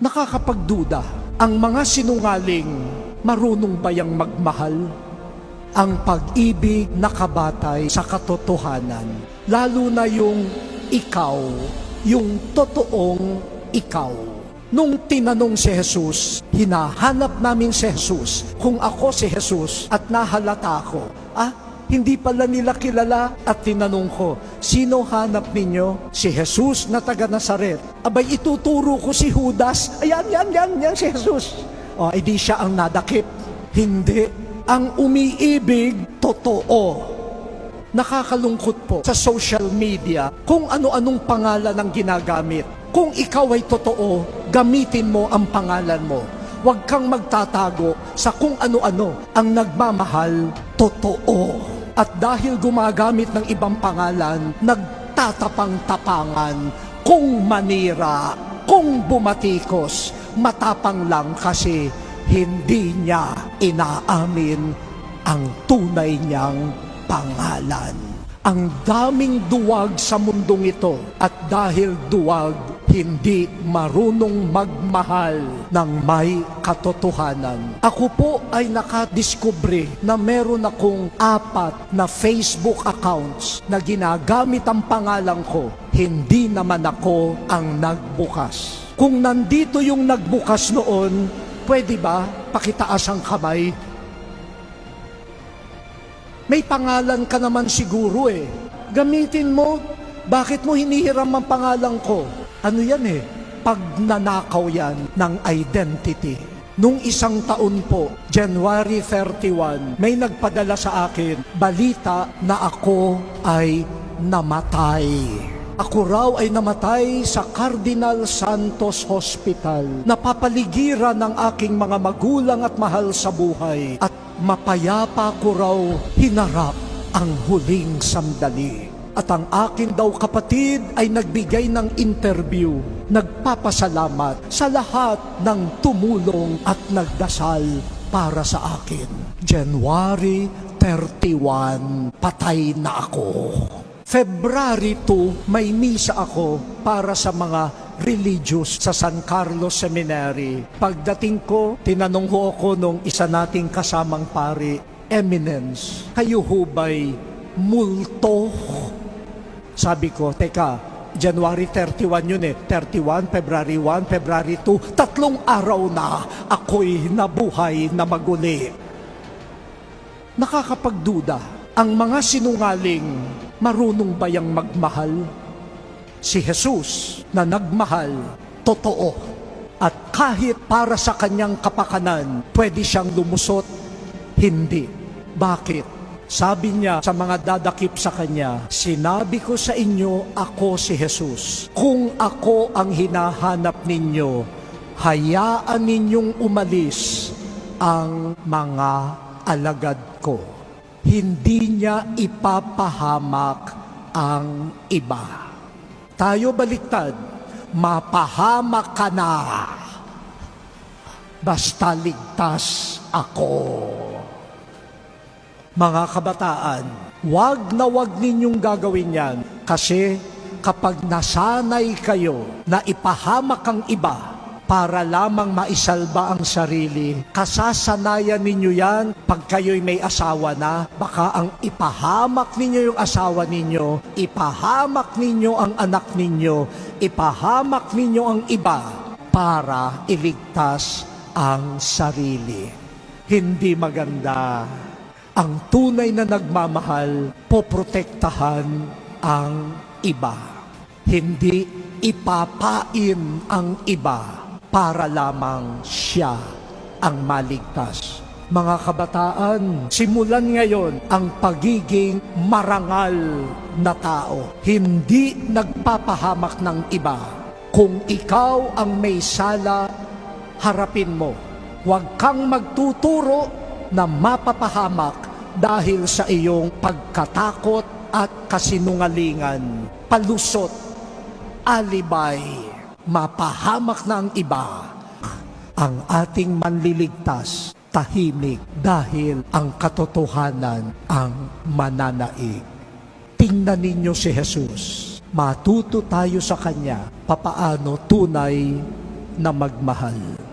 Nakakapagduda, ang mga sinungaling marunong bayang magmahal? Ang pag-ibig nakabatay sa katotohanan, lalo na yung ikaw, yung totoong ikaw. Nung tinanong si Jesus, hinahanap namin si Jesus. Kung ako si Jesus at nahalata ako, ah, hindi pala nila kilala at tinanong ko, sino hanap ninyo? Si Jesus na taga Nazaret. Abay, ituturo ko si Judas. Ayan, yan, yan, yan si Jesus. O, edi siya ang nadakip. Hindi. Ang umiibig, totoo. Nakakalungkot po sa social media kung ano-anong pangalan ang ginagamit. Kung ikaw ay totoo, gamitin mo ang pangalan mo. Huwag kang magtatago sa kung ano-ano ang nagmamahal totoo. At dahil gumagamit ng ibang pangalan, nagtatapang-tapangan kung manira, kung bumatikos, matapang lang kasi hindi niya inaamin ang tunay niyang pangalan. Ang daming duwag sa mundong ito at dahil duwag, hindi marunong magmahal ng may katotohanan. Ako po ay nakadiskubre na meron akong apat na Facebook accounts na ginagamit ang pangalan ko. Hindi naman ako ang nagbukas. Kung nandito yung nagbukas noon, pwede ba pakitaas ang kamay? May pangalan ka naman siguro eh. Gamitin mo. Bakit mo hinihiram ang pangalan ko? Ano yan eh? Pagnanakaw yan ng identity. Nung isang taon po, January 31, may nagpadala sa akin, balita na ako ay namatay. Ako raw ay namatay sa Cardinal Santos Hospital. Napapaligiran ng aking mga magulang at mahal sa buhay. At mapayapa ko raw hinarap ang huling sandali. At ang akin daw kapatid ay nagbigay ng interview, nagpapasalamat sa lahat ng tumulong at nagdasal para sa akin. January 31, patay na ako. February 2, may misa ako para sa mga religious sa San Carlos Seminary. Pagdating ko, tinanong ko ako nung isa nating kasamang pari, Eminence, kayo ho ba'y multo? Sabi ko, teka, January 31 yun eh. 31, February 1, February 2. Tatlong araw na ako'y nabuhay na maguli. Nakakapagduda, ang mga sinungaling marunong bayang magmahal? Si Jesus na nagmahal, totoo. At kahit para sa kanyang kapakanan, pwede siyang lumusot? Hindi. Bakit? Sabi niya sa mga dadakip sa kanya, Sinabi ko sa inyo, ako si Jesus. Kung ako ang hinahanap ninyo, hayaan ninyong umalis ang mga alagad ko. Hindi niya ipapahamak ang iba. Tayo baliktad, mapahamak ka na. Basta ligtas ako. Mga kabataan, wag na wag ninyong gagawin yan kasi kapag nasanay kayo na ipahamak ang iba para lamang maisalba ang sarili, kasasanayan ninyo yan. Pag kayo'y may asawa na, baka ang ipahamak ninyo yung asawa ninyo, ipahamak ninyo ang anak ninyo, ipahamak ninyo ang iba para iligtas ang sarili. Hindi maganda. Ang tunay na nagmamahal, poprotektahan ang iba. Hindi ipapain ang iba para lamang siya ang maligtas. Mga kabataan, simulan ngayon ang pagiging marangal na tao. Hindi nagpapahamak ng iba. Kung ikaw ang may sala, harapin mo. Huwag kang magtuturo na mapapahamak dahil sa iyong pagkatakot at kasinungalingan. Palusot, alibay, mapahamak ang iba. Ang ating manliligtas, tahimik dahil ang katotohanan ang mananaig. Tingnan ninyo si Jesus. Matuto tayo sa Kanya papaano tunay na magmahal.